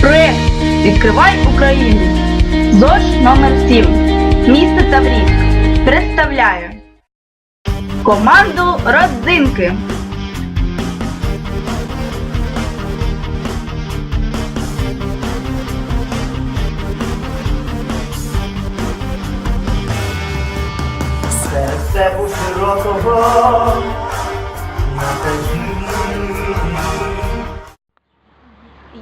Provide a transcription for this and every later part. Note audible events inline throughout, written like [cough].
Проект Відкривай Україну. ЗОЖ номер 7 Місто Таврійськ представляє команду Родзинки. Серце у широкого на.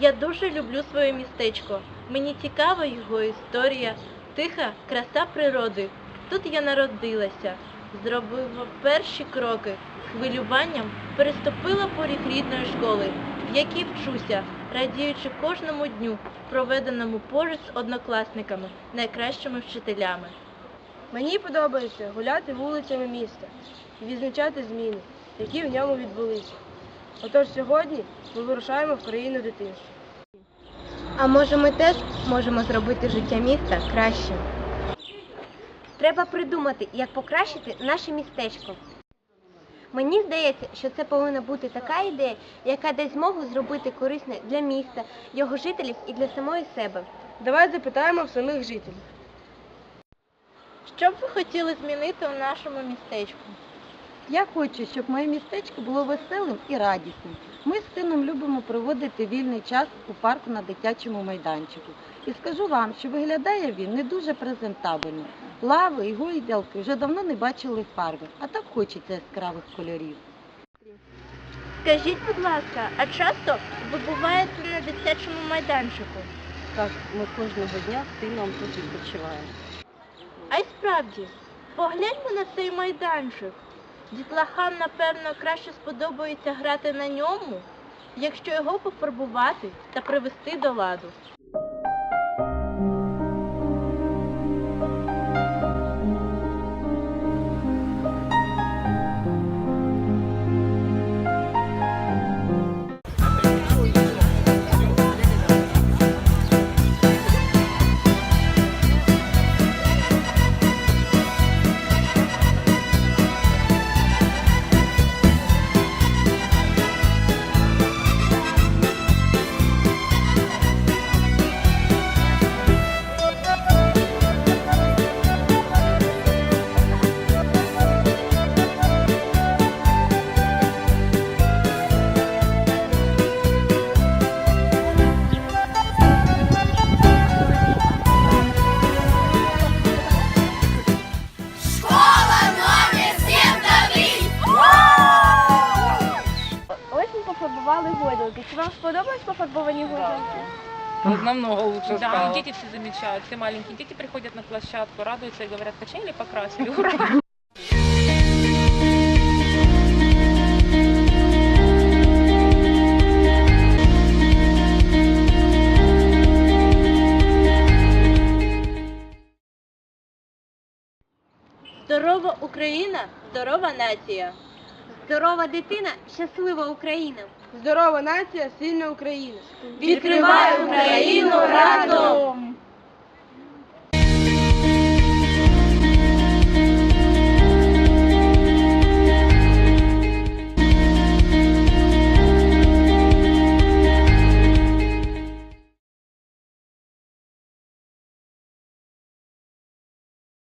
Я дуже люблю своє містечко. Мені цікава його історія, тиха краса природи. Тут я народилася, зробила перші кроки, хвилюванням переступила поріг рідної школи, в якій вчуся, радіючи кожному дню, проведеному поруч з однокласниками, найкращими вчителями. Мені подобається гуляти вулицями міста і відзначати зміни, які в ньому відбулися. Отож сьогодні ми вирушаємо в країну дитинства. А може ми теж можемо зробити життя міста кращим? Треба придумати, як покращити наше містечко. Мені здається, що це повинна бути така ідея, яка дасть змогу зробити корисне для міста, його жителів і для самої себе. Давай запитаємо в самих жителів. Що б ви хотіли змінити у нашому містечку? Я хочу, щоб моє містечко було веселим і радісним. Ми з сином любимо проводити вільний час у парку на дитячому майданчику. І скажу вам, що виглядає він не дуже презентабельно. Лави і гойдалки вже давно не бачили фарби, а так хочеться яскравих кольорів. Скажіть, будь ласка, а часто ви буваєте на дитячому майданчику? Так, ми кожного дня з сином тут відпочиваємо. А й справді, погляньмо на цей майданчик. Дітлахам, напевно, краще сподобається грати на ньому, якщо його пофарбувати та привести до ладу. Гойдалки. Чи вам сподобались пофарбовані гойдалки? Намного лучше Да, стало. дети все замечают, все маленькие дети приходят на площадку, радуются и говорят, качели покрасили, ура! [laughs] Здорова Україна, здорова нація. Здорова дитина, щаслива Україна! Здорова нація, сильна Україна. Відкривай Україну разом!